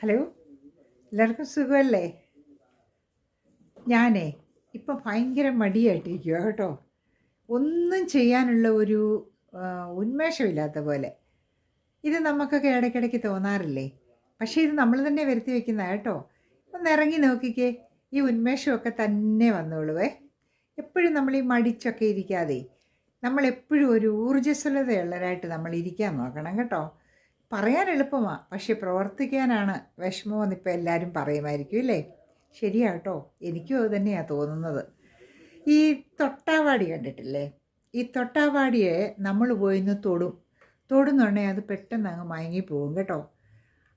Hello എല്ലാവർക്കും സുഖമല്ലേ? ഞാനേ ഇപ്പം ഭയങ്കര മടിയായിട്ടിരിക്കുക കേട്ടോ. ഒന്നും ചെയ്യാനുള്ള ഒരു ഉന്മേഷമില്ലാത്ത പോലെ. ഇത് നമുക്കൊക്കെ ഇടയ്ക്കിടയ്ക്ക് തോന്നാറില്ലേ? പക്ഷേ ഇത് നമ്മൾ തന്നെ വരുത്തി വെക്കുന്ന കേട്ടോ. ഒന്ന് ഇറങ്ങി നോക്കിക്കേ. ഈ ഉന്മേഷമൊക്കെ തന്നെ വന്നോളൂവേ. എപ്പോഴും നമ്മൾ ഈ മടിച്ചൊക്കെ ഇരിക്കാതെ നമ്മളെപ്പോഴും ഒരു ഊർജസ്വലതയുള്ളവരായിട്ട് നമ്മൾ ഇരിക്കാൻ നോക്കണം കേട്ടോ. പറയാൻ എളുപ്പമാണ് പക്ഷെ പ്രവർത്തിക്കാനാണ് വിഷമമെന്ന് ഇപ്പോൾ എല്ലാവരും പറയുമായിരിക്കും അല്ലേ ശരിയാട്ടോ എനിക്കും അത് തന്നെയാണ് തോന്നുന്നത്. ഈ തൊട്ടാവാടി കണ്ടിട്ടില്ലേ? ഈ തൊട്ടാവാടിയെ നമ്മൾ പോയിന്ന് തൊടും. തൊടുന്നുണ്ടെങ്കിൽ അത് പെട്ടെന്ന് അങ്ങ് മയങ്ങിപ്പോവും കേട്ടോ.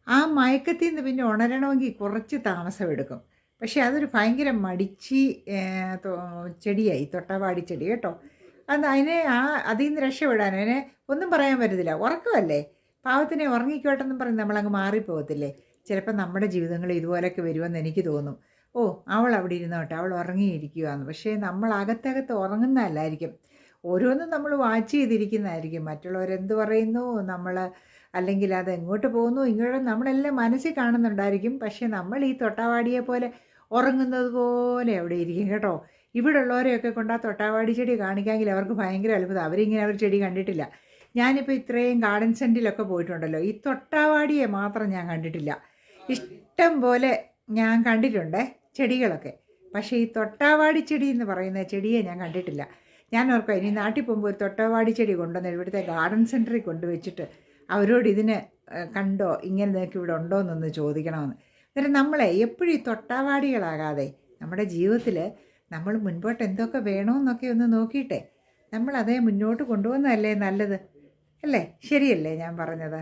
ആ മയക്കത്തിൽ നിന്ന് പിന്നെ ഉണരണമെങ്കിൽ കുറച്ച് താമസമെടുക്കും പക്ഷേ അതൊരു ഭയങ്കര മടിച്ചി ചെടിയായി. തൊട്ടാവാടി ചെടി കേട്ടോ. അത് അതിനെ ആ അതിൽ നിന്ന് രക്ഷപ്പെടാൻ അതിനെ ഒന്നും പറയാൻ പറ്റത്തില്ല. ഉറക്കമല്ലേ? പാവത്തിനെ ഉറങ്ങിക്കോട്ടെന്നും പറഞ്ഞ് നമ്മളങ്ങ് മാറിപ്പോകത്തില്ലേ? ചിലപ്പോൾ നമ്മുടെ ജീവിതങ്ങൾ ഇതുപോലെയൊക്കെ വരുമെന്ന് എനിക്ക് തോന്നും. ഓ അവൾ അവിടെ ഇരുന്നോട്ടെ അവൾ ഉറങ്ങിയിരിക്കുകയാണ് പക്ഷേ നമ്മൾ അകത്തകത്ത് ഉറങ്ങുന്നതല്ലായിരിക്കും. ഓരോന്നും നമ്മൾ വാച്ച് ചെയ്തിരിക്കുന്നതായിരിക്കും. മറ്റുള്ളവരെന്ത് പറയുന്നു? നമ്മൾ അല്ലെങ്കിൽ അത് എങ്ങോട്ട് പോകുന്നു? ഇങ്ങോട്ട് നമ്മളെല്ലാം മനസ്സിൽ കാണുന്നുണ്ടായിരിക്കും. പക്ഷേ നമ്മൾ ഈ തൊട്ടാവാടിയെ പോലെ ഉറങ്ങുന്നത് പോലെ അവിടെ ഇരിക്കും കേട്ടോ. ഇവിടെ ഉള്ളവരെയൊക്കെ കൊണ്ട് ആ തൊട്ടാവാടി ചെടി കാണിക്കാമെങ്കിൽ അവർക്ക് ഭയങ്കര അത്ഭുതം. അവരിങ്ങനെ അവർ ചെടി കണ്ടിട്ടില്ല. ഞാനിപ്പോൾ ഇത്രയും ഗാർഡൻ സെന്റിലൊക്കെ പോയിട്ടുണ്ടല്ലോ. ഈ തൊട്ടാവാടിയെ മാത്രം ഞാൻ കണ്ടിട്ടില്ല. ഇഷ്ടം പോലെ ഞാൻ കണ്ടിട്ടുണ്ട് ചെടികളൊക്കെ. പക്ഷേ ഈ തൊട്ടാവാടി ചെടി എന്ന് പറയുന്ന ചെടിയെ ഞാൻ കണ്ടിട്ടില്ല. ഞാൻ ഓർക്കാം ഇനി നാട്ടിൽ പോകുമ്പോൾ ഒരു തൊട്ടാവാടി ചെടി കൊണ്ടുവന്ന് ഇവിടുത്തെ ഗാർഡൻ സെന്ററിൽ കൊണ്ടുവച്ചിട്ട് അവരോട് ഇതിനെ കണ്ടോ? ഇങ്ങനെ നിനക്ക് ഇവിടെ ഉണ്ടോ എന്നൊന്ന് ചോദിക്കണമെന്ന്. അന്നേരം നമ്മളെ എപ്പോഴും ഈ തൊട്ടാവാടികളാകാതെ നമ്മുടെ ജീവിതത്തിൽ നമ്മൾ മുൻപോട്ട് എന്തൊക്കെ വേണമെന്നൊക്കെ ഒന്ന് നോക്കിയിട്ടെ. നമ്മളതേ മുന്നോട്ട് കൊണ്ടുപോകുന്നതല്ലേ നല്ലത്? അല്ലേ? ശരിയല്ലേ ഞാൻ പറഞ്ഞത്?